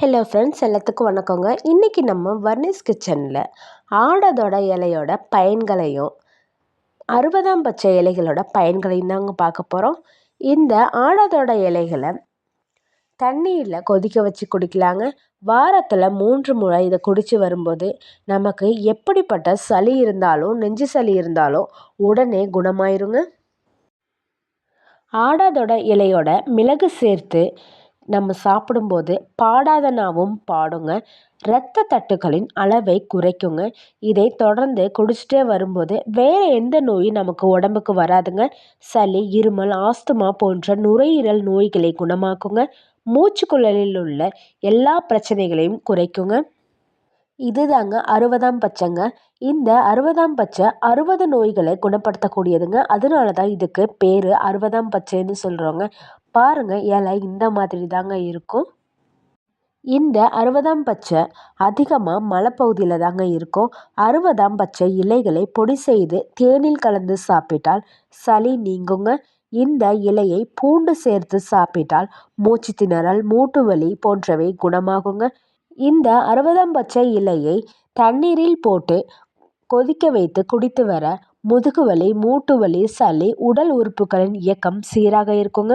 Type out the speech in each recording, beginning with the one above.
Hello friends எல்லாத்துக்கும் வணக்கங்க. இன்றைக்கி நம்ம வர்னிஸ் கிச்சனில் ஆடதோட இலையோட பயன்களையும் அறுபதாம் பச்சை இலைகளோட பயன்களையும் தாங்க பார்க்க போகிறோம் இந்த ஆடதோட இலைகளை தண்ணியில் கொதிக்க வச்சு குடிக்கலாங்க. வாரத்தில் மூன்று முறை இதை குடித்து வரும்போது நமக்கு எப்படிப்பட்ட சளி இருந்தாலும் நெஞ்சு சளி இருந்தாலும் உடனே குணமாயிருங்க. ஆடாதோட இலையோட மிளகு சேர்த்து நம்ம சாப்பிடும்போது பாடாத நாவும் பாடுங்க. இரத்த தட்டுகளின் அளவை குறைக்குங்க. இதை தொடர்ந்து குடிச்சிட்டே வரும்போது வேறு எந்த நோயும் நமக்கு உடம்புக்கு வராதுங்க. சளி இருமல் ஆஸ்துமா போன்ற நுரையீரல் நோய்களை குணமாக்குங்க. மூச்சுக்குழலில் உள்ள எல்லா பிரச்சனைகளையும் குறைக்குங்க. இதுதாங்க அறுபதாம் பச்சைங்க. இந்த அறுபதாம் பச்சை அறுபது நோய்களை குணப்படுத்தக்கூடியதுங்க. அதனால தான் இதுக்கு பேர் அறுபதாம் பச்சைன்னு சொல்கிறோங்க பாருங்கள் இலை இந்த மாதிரி தாங்க இருக்கும். இந்த அறுபதாம் பச்சை அதிகமாக மலைப்பகுதியில் தாங்க இருக்கும். அறுபதாம் பச்சை இலைகளை பொடி செய்து தேனில் கலந்து சாப்பிட்டால் சளி நீங்குங்க. இந்த இலையை பூண்டு சேர்த்து சாப்பிட்டால் மூச்சு திணறல் மூட்டு வலி போன்றவை குணமாகுங்க. இந்த அறுபதாம் பச்சை இலையை தண்ணீரில் போட்டு கொதிக்க வைத்து குடித்து வர முதுகு வலி மூட்டு வலி சளி உடல் உறுப்புகளின் இயக்கம் சீராக இருக்குங்க.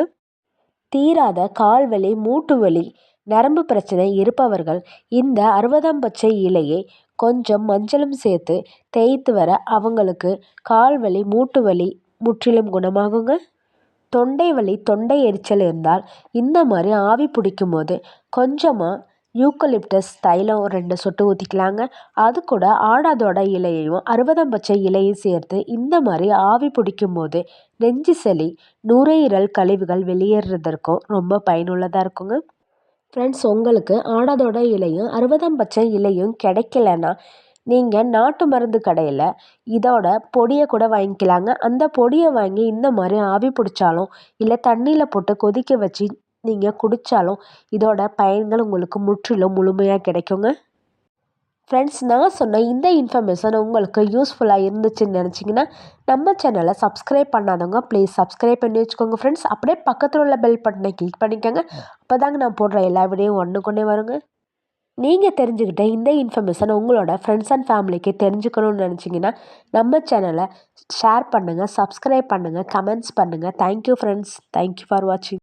தீராத கால் வலி மூட்டு வலி நரம்பு பிரச்சனை இருப்பவர்கள் இந்த அறுபதாம் பச்சை இலையை கொஞ்சம் மஞ்சளும் சேர்த்து தேய்த்து வர அவங்களுக்கு கால் வலி மூட்டு வலி முற்றிலும் குணமாகுங்க. தொண்டை வலி தொண்டை எரிச்சல் இருந்தால் இந்த மாதிரி ஆவி பிடிக்கும் போது கொஞ்சமாக யூக்கலிப்டஸ் தைலம் ரெண்டு சொட்டு ஊற்றிக்கலாங்க அது கூட ஆடாதோட இலையையும் அறுபதாம் பச்சை இலையும் சேர்த்து இந்த மாதிரி ஆவி பிடிக்கும் போது நெஞ்சு சளி நுரையீரல் கழிவுகள் வெளியேறதற்கும் ரொம்ப பயனுள்ளதாக இருக்குங்க. ஃப்ரெண்ட்ஸ் உங்களுக்கு ஆடாதோட இலையும் அறுபதாம் பச்சை இலையும் கிடைக்கலன்னா நீங்கள் நாட்டு மருந்து கடையில் இதோட பொடியை கூட வாங்கிக்கலாங்க. அந்த பொடியை வாங்கி இந்த மாதிரி ஆவி பிடிச்சாலும் இல்லை தண்ணியில் போட்டு கொதிக்க வச்சு நீங்கள் குடித்தாலும் இதோட பயன்கள் உங்களுக்கு முற்றிலும் முழுமையாக கிடைக்குங்க. ஃப்ரெண்ட்ஸ் நான் சொன்ன இந்த இன்ஃபர்மேஷன் உங்களுக்கு யூஸ்ஃபுல்லாக இருந்துச்சுன்னு நினச்சிங்கன்னா நம்ம சேனலை சப்ஸ்கிரைப் பண்ணாதவங்க ப்ளீஸ் சப்ஸ்கிரைப் பண்ணி வச்சுக்கோங்க ஃப்ரெண்ட்ஸ் அப்படியே பக்கத்தில் உள்ள பெல் பட்டனை கிளிக் பண்ணிக்கோங்க. அப்போ தாங்க நான் போடுற எல்லா விடையும் ஒன்று கொண்டே வருங்க. நீங்கள் தெரிஞ்சுக்கிட்ட இந்த இன்ஃபர்மேஷன் உங்களோட ஃப்ரெண்ட்ஸ் அண்ட் ஃபேமிலிக்கு தெரிஞ்சுக்கணும்னு நினச்சிங்கன்னா நம்ம சேனலை ஷேர் பண்ணுங்கள் சப்ஸ்கிரைப் பண்ணுங்கள் கமெண்ட்ஸ் பண்ணுங்கள் தேங்க்யூ ஃப்ரெண்ட்ஸ் தேங்க்யூ ஃபார் வாட்சிங்